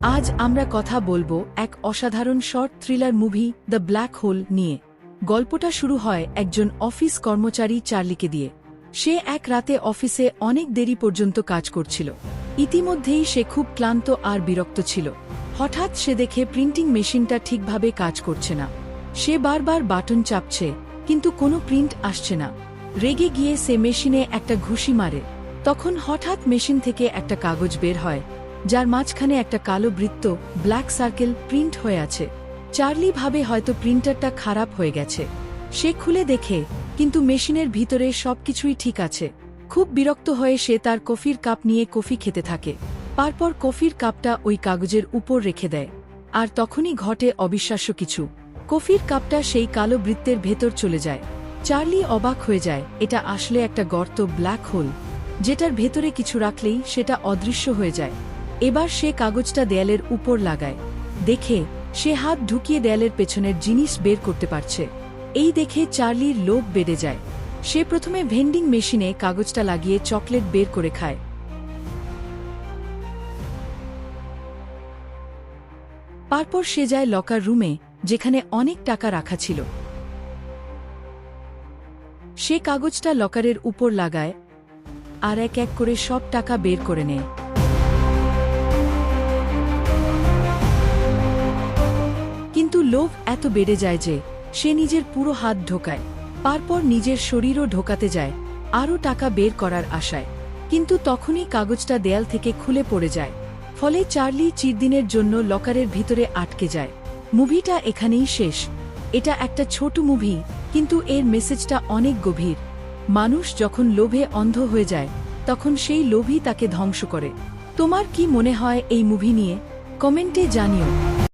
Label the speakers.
Speaker 1: আজ আমরা কথা বলব এক অসাধারণ short thriller movie, the black hole, নিয়ে। গল্পটা শুরু হয় একজন অফিস কর্মচারী চার্লিকে দিয়ে। সে এক রাতে অফিসে অনেক দেরি পর্যন্ত কাজ করছিল। ইতিমধ্যেই সে খুব ক্লান্ত আর বিরক্ত ছিল। হঠাৎ সে দেখে প্রিন্টিং মেশিনটা ঠিকভাবে কাজ করছে না। সে বারবার বাটন চাপছে, কিন্তু কোনো প্রিন্ট আসছে না। রেগে গিয়ে সে মেশিনে একটা ঘুষি মারে। তখন হঠাৎ মেশিন থেকে একটা কাগজ বের হয়। যার মাঝখানে একটা কালো বৃত্ত ব্ল্যাক সার্কেল প্রিন্ট হয়ে আছে। চার্লি ভাবে হয়তো প্রিন্টারটা খারাপ হয়ে গেছে। সে খুলে দেখে, কিন্তু মেশিনের ভিতরে সবকিছুই ঠিক আছে। খুব বিরক্ত হয়ে সে তার কফির কাপ নিয়ে কফি খেতে থাকে। তারপর কফির কাপটা ওই কাগজের উপর রেখে দেয়। আর তখনই ঘটে অবিশ্বাস্য কিছু। কফির কাপটা সেই কালো বৃত্তের ভেতর চলে যায়। চার্লি অবাক হয়ে যায়, এটা আসলে একটা গর্ত ব্ল্যাক হোল যেটার ভেতরে কিছু রাখলেই সেটা অদৃশ্য হয়ে যায়। এবার সে কাগজটা দেয়ালের উপর লাগায়। দেখে সে হাত ঢুকিয়ে দেয়ালের পেছনের জিনিস বের করতে পারছে। এই দেখে চার্লির লোভ বেড়ে যায়। সে প্রথমে ভেন্ডিং মেশিনে কাগজটা লাগিয়ে চকলেট বের করে খায়। তারপর সে যায় লকার রুমে, যেখানে অনেক টাকা রাখা ছিল। সে কাগজটা লকারের উপর লাগায় আর এক এক করে সব টাকা বের করে নেয়। কিন্তু লোভ এত বেড়ে যায় যে সে নিজের পুরো হাত ঢোকায়, তারপর নিজের শরীরও ঢোকাতে যায়, আরও টাকা বের করার আশায়। কিন্তু তখনই কাগজটা দেয়াল থেকে খুলে পড়ে যায়, ফলে চার্লি চিরদিনের জন্য লকারের ভিতরে আটকে যায়। মুভিটা এখানেই শেষ। এটা একটা ছোট মুভি, কিন্তু এর মেসেজটা অনেক গভীর। মানুষ যখন লোভে অন্ধ হয়ে যায়, তখন সেই লোভই তাকে ধ্বংস করে। তোমার কি মনে হয় এই মুভি নিয়ে? কমেন্টে জানিও।